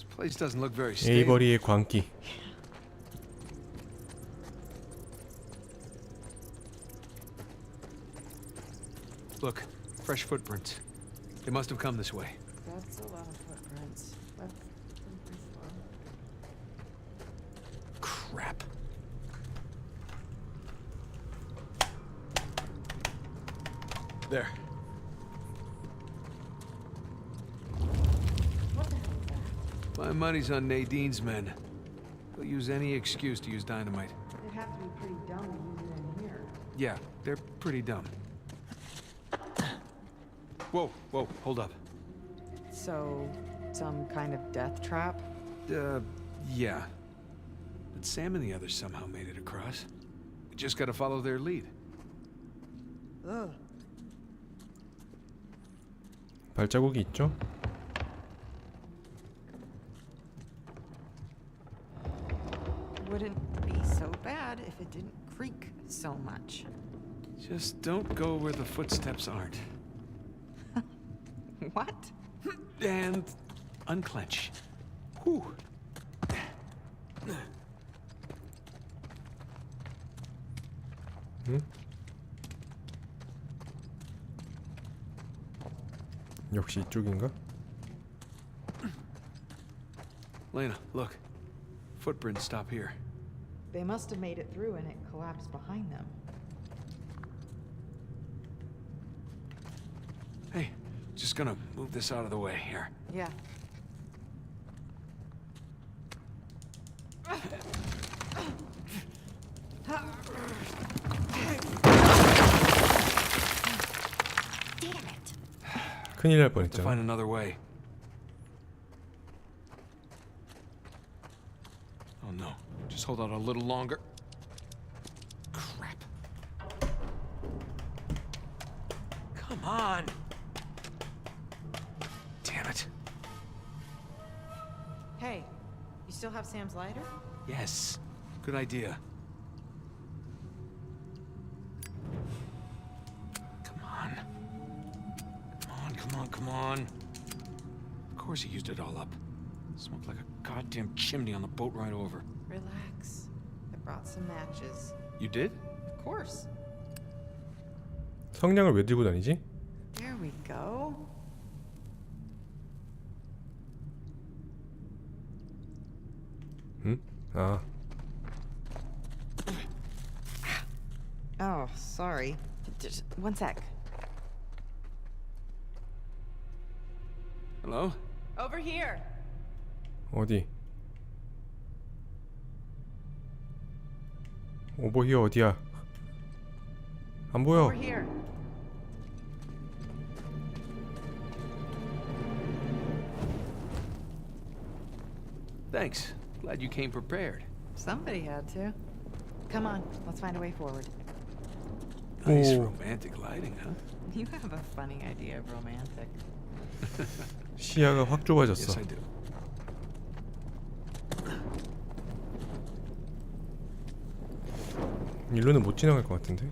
This place doesn't look very 이 stable. 거리의 광기. Look, fresh footprints. They must have come this way. That's a lot of footprints. Let's move this one. Crap. There. money's on Nadine's men. They'll use any excuse to use dynamite. They'd have to be pretty dumb to use it in here. Yeah, they're pretty dumb. Whoa, whoa, hold up. So, some kind of death trap? Uh, yeah. But Sam and the others somehow made it across. We just gotta follow their lead. Ugh. 발자국이 있죠? Wouldn't be so bad if it didn't creak so much. Just don't go where the footsteps aren't. What? And unclench. Whew. 응? 역시 이쪽인가? Lena, look. Footprints stop here. They must have made it through and it collapsed behind them. Hey, just gonna move this out of the way here. Yeah. Damn it. 큰일 날 To 뻔했잖아. find another way. Oh no. Just hold out a little longer. Crap. Come on. Damn it. Hey, you still have Sam's lighter? Yes. Good idea. Come on. Come on, come on, come on. Of course he used it all up. Smoked like a goddamn chimney on the boat ride over. Relax. I brought some matches. You did? Of course. 성냥을 왜 들고 다니지? There we go. 응? 아, Oh, sorry. Just one sec. Hello? Over here. 어디? 오버히어 어디야? 안 보여. Over here. Thanks. Glad you came prepared. Somebody had to. Come on, let's find a way forward. Nice Oh. romantic lighting, huh? You have a funny idea of romantic. 시야가 확 좁아졌어. Yes, I do. 일로는 못 지나갈 것 같은데.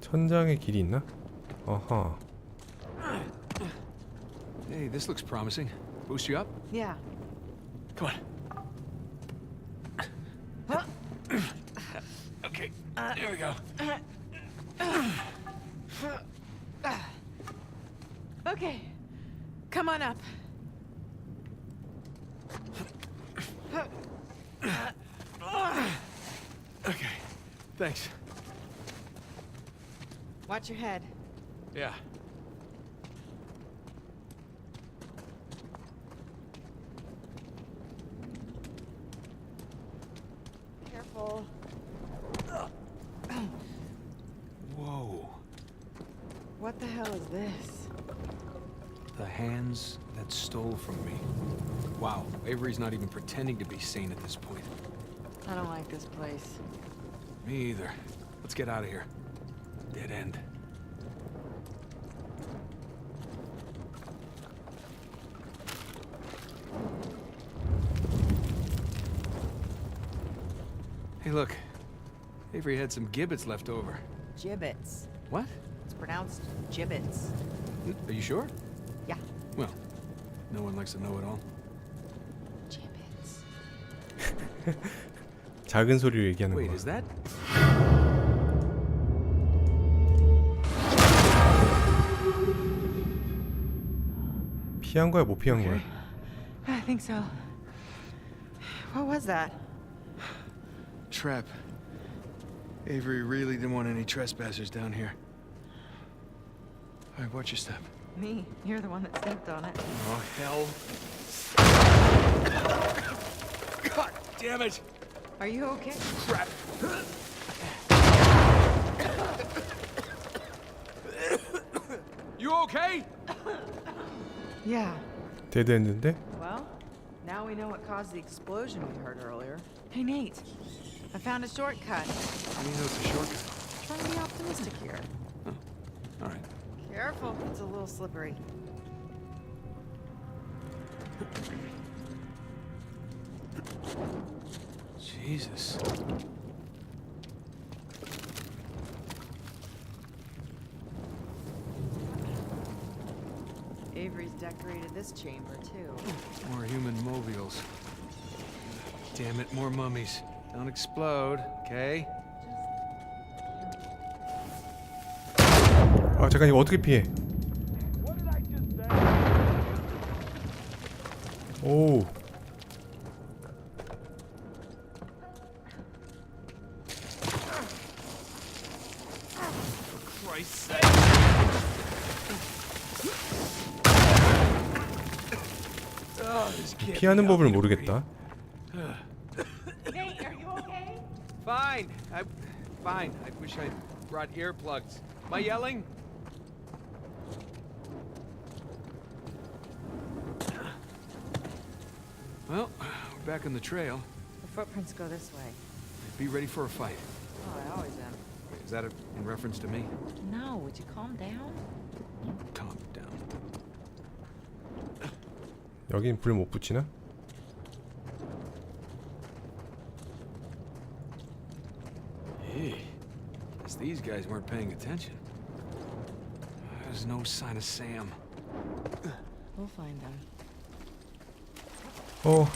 천장에 길이 있나? 어허. Hey, this looks promising. Boost you up? Yeah. Come on. Okay, there we go. Okay. Come on up. Okay, thanks. Watch your head. Yeah. Careful. Whoa. What the hell is this? The hands that stole from me. Wow, Avery's not even pretending to be sane at this point. I don't like this place. Me either. Let's get out of here. Dead end. Hey, look. Avery had some gibbets left over. Gibbets. What? It's pronounced gibbets. Are you sure? Yeah. Well, no one likes to know it all. 작은 소리로 얘기하는 Wait, 거야. is that? 피한 거야, 못 피한 거야? I think so. What was that? Trap. Avery really didn't want any trespassers down here. All right, watch your step. Me. You're the one that stepped on it. Oh, hell. damn it! Are you okay? Crap. You okay? Yeah. 데드했는데? Well, now we know what caused the explosion we heard earlier. Hey, Nate. I found a shortcut. I mean, it's a shortcut. Trying to be optimistic here. All right. Careful, it's a little slippery. Jesus. Avery's decorated this chamber, too. More human mobiles. Damn it, more mummies. Don't explode, okay? 아 잠깐 이거 어떻게 피해? Christ's sake. Oh, this can't 피하는 be 법을 happening to 모르겠다. Nate, are you okay? me. Fine. I, fine. I wish I brought earplugs. Am I yelling? Well, we're back on the trail. The footprints go this way. Be ready for a fight. is that a, in reference to me? No, would you calm down? Calm down. 여긴 불 못 붙이나? Hey, guess these guys weren't paying attention. There's no sign of Sam. We'll find them. 어.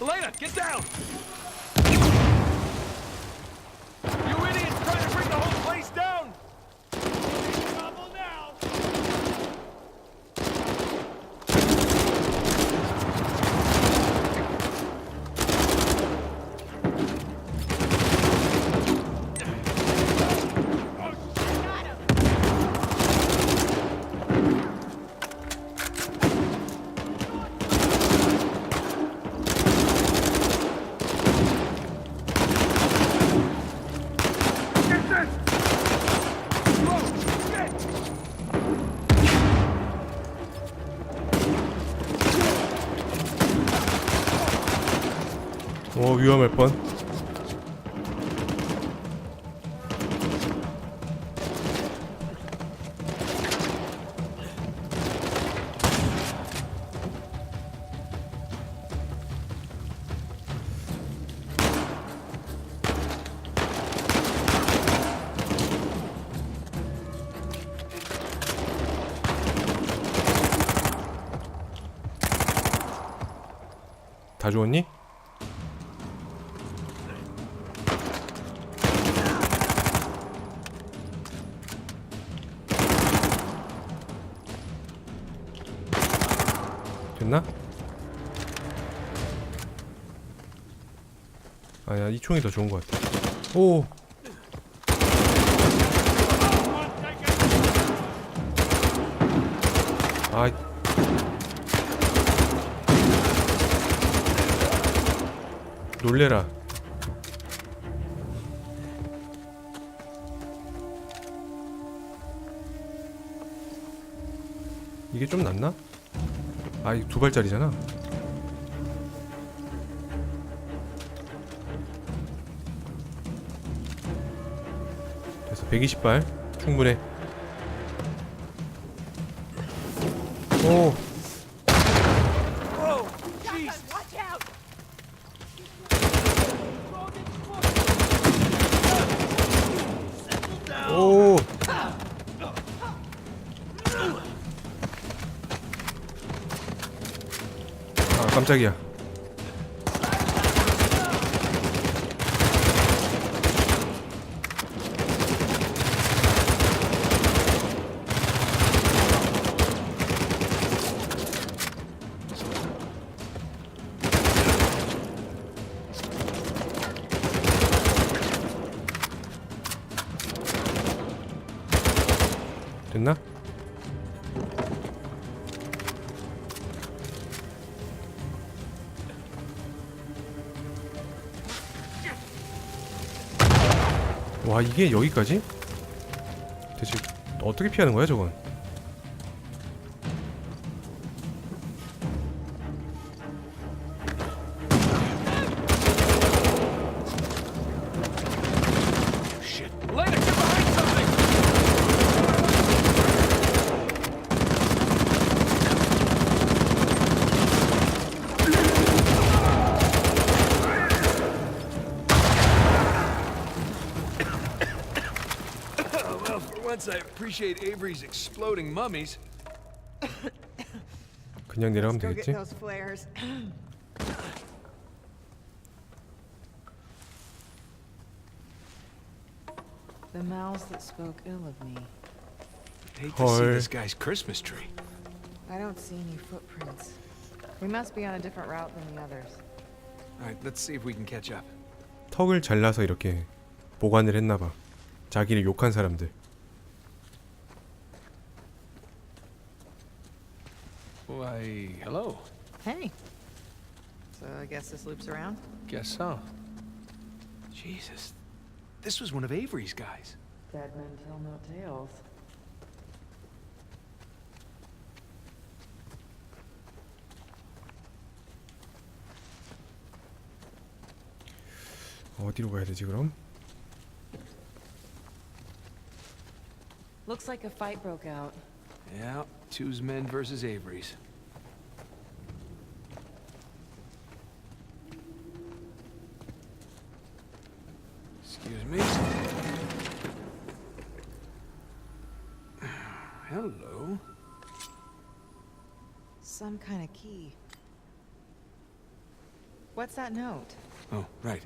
Elena, get down! 위험할 뻔. 다 죽었니? 총이 더 좋은 것 같아. 오. 아. 놀래라. 이게 좀 낫나? 아, 이거 두 발짜리잖아. 120발? 충분해. 오. 아, 깜짝이야. 와 이게 여기까지? 대체 어떻게 피하는 거야 저건? Exploding mummies. 그냥 내려가면 Go get 되겠지? those flares. the mouths that spoke ill of me. Hate to see Hi. this guy's Christmas tree. I don't see any footprints. We must be on a different route than the others. All right, let's see if we can catch up. 턱을 잘라서 이렇게 보관을 했나봐. 자기를 욕한 사람들. guess this loops around? Guess so. Jesus, this was one of Avery's guys. Dead men tell no tales. 어디로 가야 되지 그럼? Looks like a fight broke out. Yeah, two's men versus Avery's. Some kind of key. What's that note? Oh, right.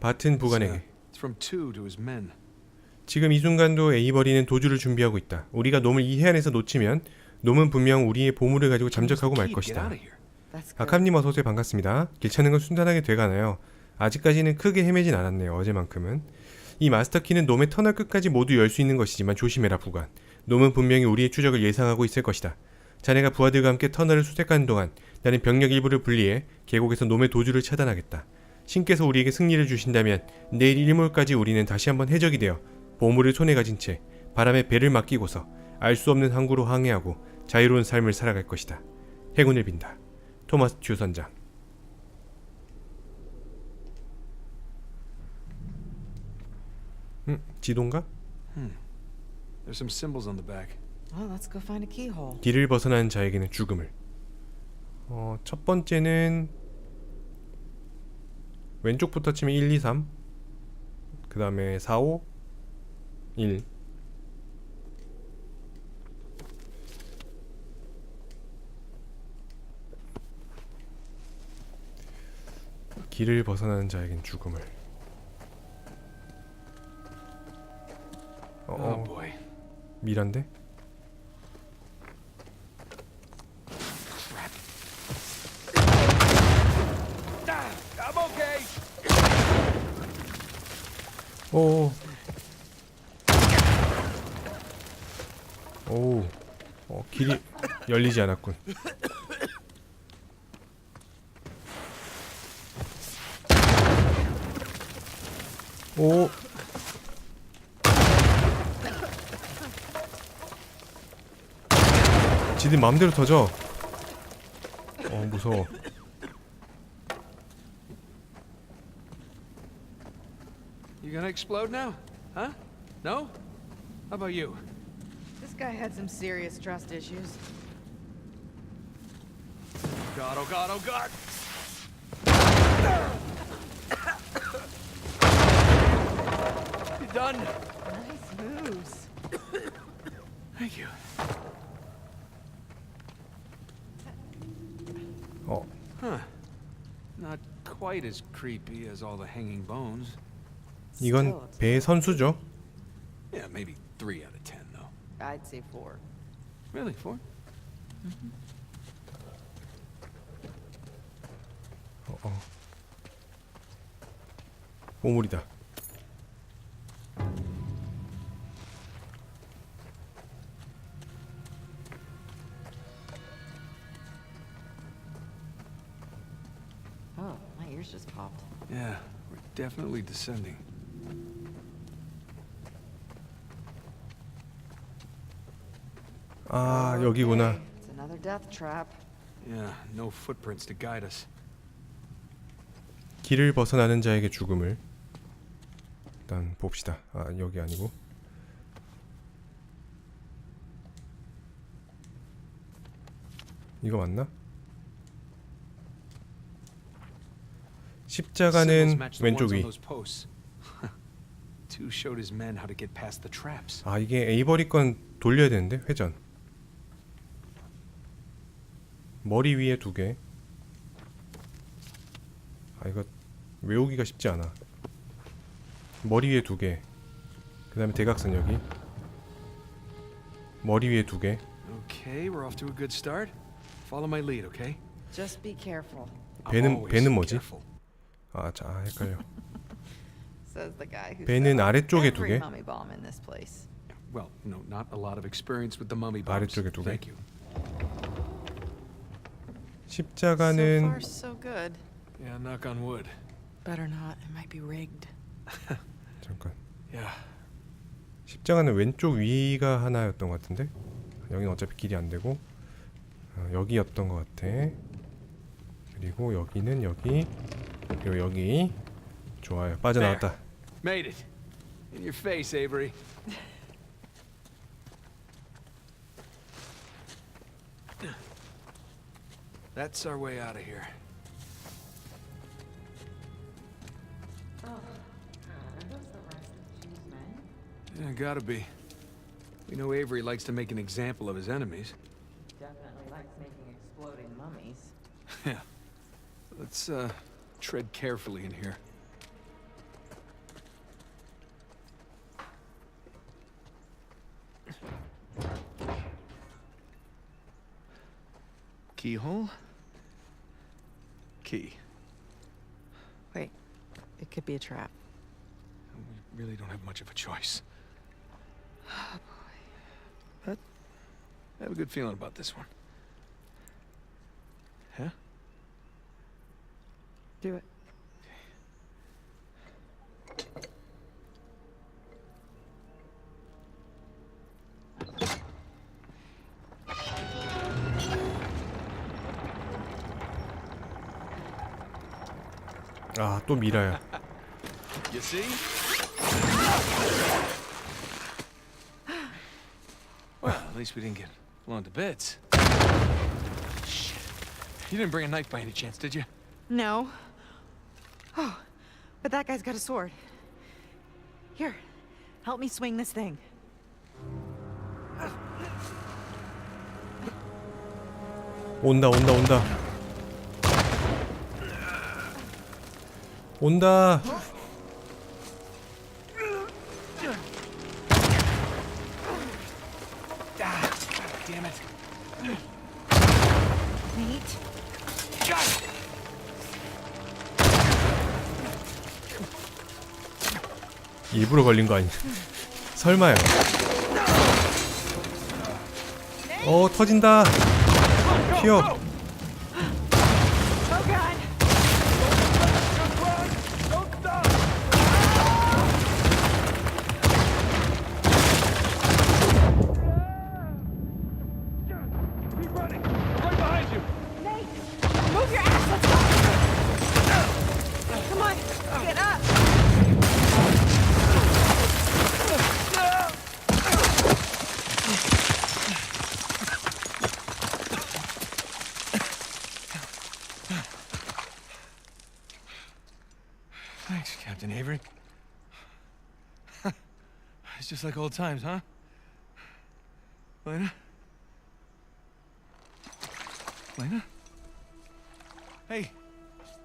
바튼 It's, 부관에게 It's from two to his men. 지금 이 순간도 에이버리는 도주를 준비하고 있다. 우리가 놈을 이 해안에서 놓치면 놈은 분명 우리의 보물을 가지고 잠적하고 말 것이다. 아캄님 어서오세요 반갑습니다. 길 찾는 건 순탄하게 돼가나요? 아직까지는 크게 헤매진 않았네요. 어제만큼은. 이 마스터키는 놈의 터널 끝까지 모두 열 수 있는 것이지만 조심해라 부관. 놈은 분명히 우리의 추적을 예상하고 있을 것이다. 자네가 부하들과 함께 터널을 수색하는 동안 나는 병력 일부를 분리해 계곡에서 놈의 도주를 차단하겠다. 신께서 우리에게 승리를 주신다면 내일 일몰까지 우리는 다시 한번 해적이 되어 보물을 손에 가진 채 바람에 배를 맡기고서 알 수 없는 항구로 항해하고 자유로운 삶을 살아갈 것이다. 행운을 빈다. 토마스 주 선장. 음, 지도인가? There's some symbols on the back. Well, let's go find a keyhole. 길을 벗어나는 자에게는 죽음을. 어, 첫 번째는 왼쪽부터 치면 1, 2, 3. 그 다음에 4, 5, 1. 길을 벗어나는 자에겐 죽음을. 미란데? 오. 오. 어, 길이 열리지 않았군. 오. 지들 마음대로 터져. 어, 무서워. You gonna explode now? Huh? No? How about you? This guy had some serious trust issues. God, oh God, oh God! you done? Nice moves. Thank you. quite as creepy as all the hanging bones. 이건 Still, it's- 배의 선수죠. Yeah, maybe three out of ten, though. I'd say four. Really, four? 어, 어. 보물이다. Yeah, we're definitely descending. 아, 여기구나. It's another death trap. Yeah, no footprints to guide us. 길을 벗어나는 자에게 죽음을. 일단 봅시다. 아, 여기 아니고. 이거 맞나? 십자가는 match the 왼쪽 ones on 위. those posts. Two showed his men how to get past the traps. 아 이게 에이버리 건 돌려야 되는데 회전. 머리 위에 두 개. 아 이거 외우기가 쉽지 않아. 머리 위에 두 개. 그 다음에 대각선 여기. 머리 위에 두 개. Okay, we're off to a good start. Follow my lead, okay? Just be careful, 배는- 배는 뭐지? careful. 아, 자 헷갈려. 배는 아래쪽에 두 개. Well, no, not a lot of experience with the mummy bombs. 아래쪽에 두 개. Thank you. So 십자가는 far, so good. Yeah, knock on wood. Better not. It might be rigged. 잠깐. Yeah. 십자가는 왼쪽 위가 하나였던 것 같은데 여기는 어차피 길이 안 되고 어, 여기였던 것 같아. 그리고 여기는 여기 그리고 여기 좋아요 빠져나왔다. Made it. In your face, Avery. That's our way out of here. Yeah, gotta be. We know Avery likes to make an example of his enemies. Definitely likes making exploding mummies. Yeah. Let's, uh, tread carefully in here. Keyhole? Key. Wait, it could be a trap. We really don't have much of a choice. Oh, boy. But I have a good feeling about this one. Huh? Do it. 아 또 미라야. You see? Well, at least we didn't get blown to bits. Shit. You didn't bring a knife by any chance, did you? No. Oh, but that guy's got a sword. Here, help me swing this thing. 온다 온다 온다. 온다. Ah, God damn it. 일부러 걸린 거 아니야? 설마요. 어 터진다. 튀어. It's like old times, huh? Lena? Lena? Hey.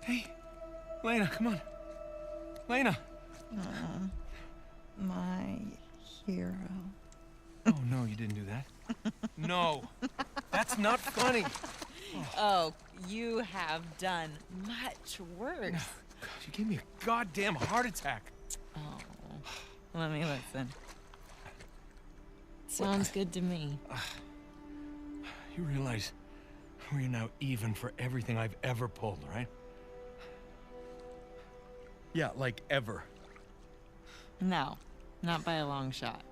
Hey. Lena, come on. Lena. My hero. Oh, no, you didn't do that. No. That's not funny. Oh, you have done much worse. God, you gave me a goddamn heart attack. Oh, let me listen. Sounds good to me. You realize we're now even for everything I've ever pulled, right? Yeah, like ever. No, not by a long shot.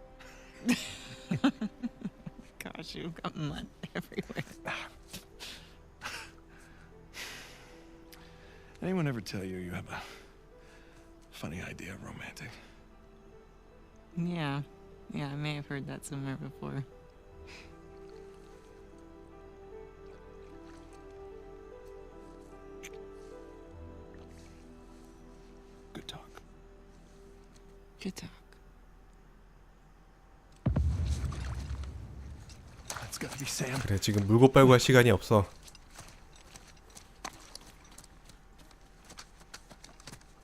Gosh, you've got mud everywhere. Anyone ever tell you you have a funny idea of romantic? Yeah, yeah, I may have heard that somewhere before. Good talk. Good talk. That's gotta be Sam. 그래 지금 물고 빨고 할 시간이 없어